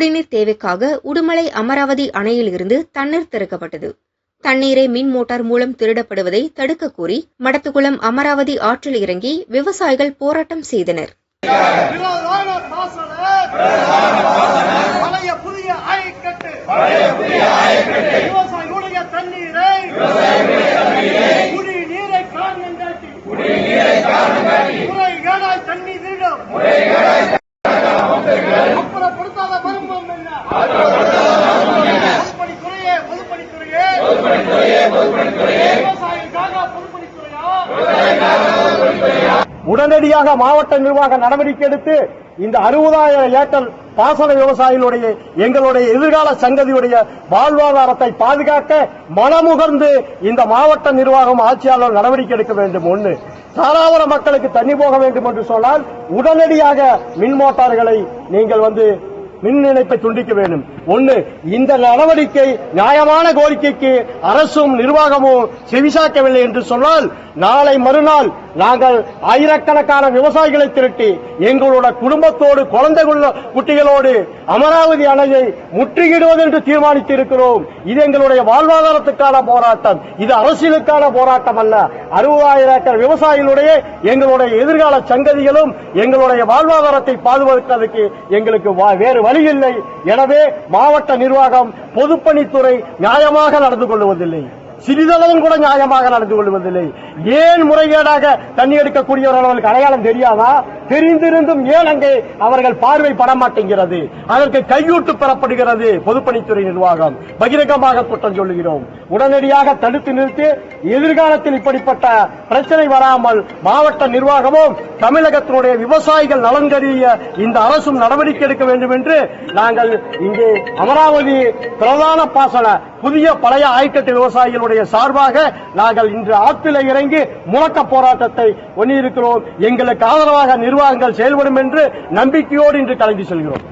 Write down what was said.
குடிநீர் தேவைக்காக உடுமலை அமராவதி அணையில் இருந்து தண்ணீர் திறக்கப்பட்டது. தண்ணீரை மின் மோட்டார் மூலம் திருடப்படுவதை தடுக்க கோரி மடத்துக்குளம் அமராவதி ஆற்றில் இறங்கி விவசாயிகள் போராட்டம் செய்தனர். பழைய புதிய உடனடியாக மாவட்ட நிர்வாக நடவடிக்கை எடுத்து இந்த அறுபதாயிரம் ஏக்கர் பாசன விவசாயிகளுடைய எங்களுடைய எதிர்கால சங்கதியுடைய வாழ்வாதாரத்தை பாதுகாக்க மனமுகர்ந்து இந்த மாவட்ட நிர்வாகம் ஆட்சியாளர் நடவடிக்கை எடுக்க வேண்டும். ஒன்று தாராவர மக்களுக்கு தண்ணி போக வேண்டும் என்று சொன்னால் உடனடியாக மின் மோட்டார்களை நீங்கள் வந்து மின் இணைப்பை துண்டிக்க வேண்டும். ஒண்ணு இந்த நடவடிக்கை நியாயமான கோரிக்கைக்கு அரசும் நிர்வாகமும் செவிசாக்கவில்லை என்று சொன்னால் நாளை மறுநாள் நாங்கள் ஆயிரக்கணக்கான விவசாயிகளை திரட்டி எங்களோட குடும்பத்தோடு குழந்தை குட்டிகளோடு அமராவதி அணையை முற்றுகிடுவது என்று தீர்மானித்து இருக்கிறோம் இது எங்களுடைய வாழ்வாதாரத்துக்கான போராட்டம். இது அரசியலுக்கான போராட்டம் அல்ல. அறுபதாயிரம் ஏக்கர் விவசாயிகளுடைய எங்களுடைய எதிர்கால சங்கதிகளும் எங்களுடைய வாழ்வாதாரத்தை பாதுகாப்பதற்கு எங்களுக்கு வா- வேறு வழி இல்லை எனவே மாவட்ட நிர்வாகம் பொதுப்பணித்துறை நியாயமாக நடந்து கொள்வதில்லை சிறிதளவும் கூட நியாயமாக நடந்து கொள்வதில்லை ஏன் முறைகேடாக தண்ணி எடுக்கக்கூடியவர்களுக்கு அடையாளம் தெரியாதா? தெரிந்திருந்தும் ஏன் அங்கே அவர்கள் பார்வை பட மாட்டேங்கிறது அதற்கு கையூட்டு பெறப்படுகிறது பொதுப்பணித்துறை நிர்வாகம். பகிரங்கமாக குற்றம் சொல்லுகிறோம். உடனடியாக தடுத்து நிறுத்தி எதிர்காலத்தில் இப்படிப்பட்ட பிரச்சனை வராமல் மாவட்ட நிர்வாகமும் தமிழகத்தினுடைய விவசாயிகள் நலன் கருதிய இந்த அரசும் நடவடிக்கை எடுக்க வேண்டும் என்று நாங்கள் இங்கே அமராவதி பிரதான பாசன புதிய பழைய ஆய்கட்டு விவசாயிகளுடைய சார்பாக நாங்கள் இன்று ஆற்றில் இறங்கி முழக்க போராட்டத்தை ஒன்றியிருக்கிறோம். எங்களுக்கு ஆதரவாக நிர்வாகங்கள் செயல்படும் என்று நம்பிக்கையோடு இன்று கலந்து செல்கிறோம்.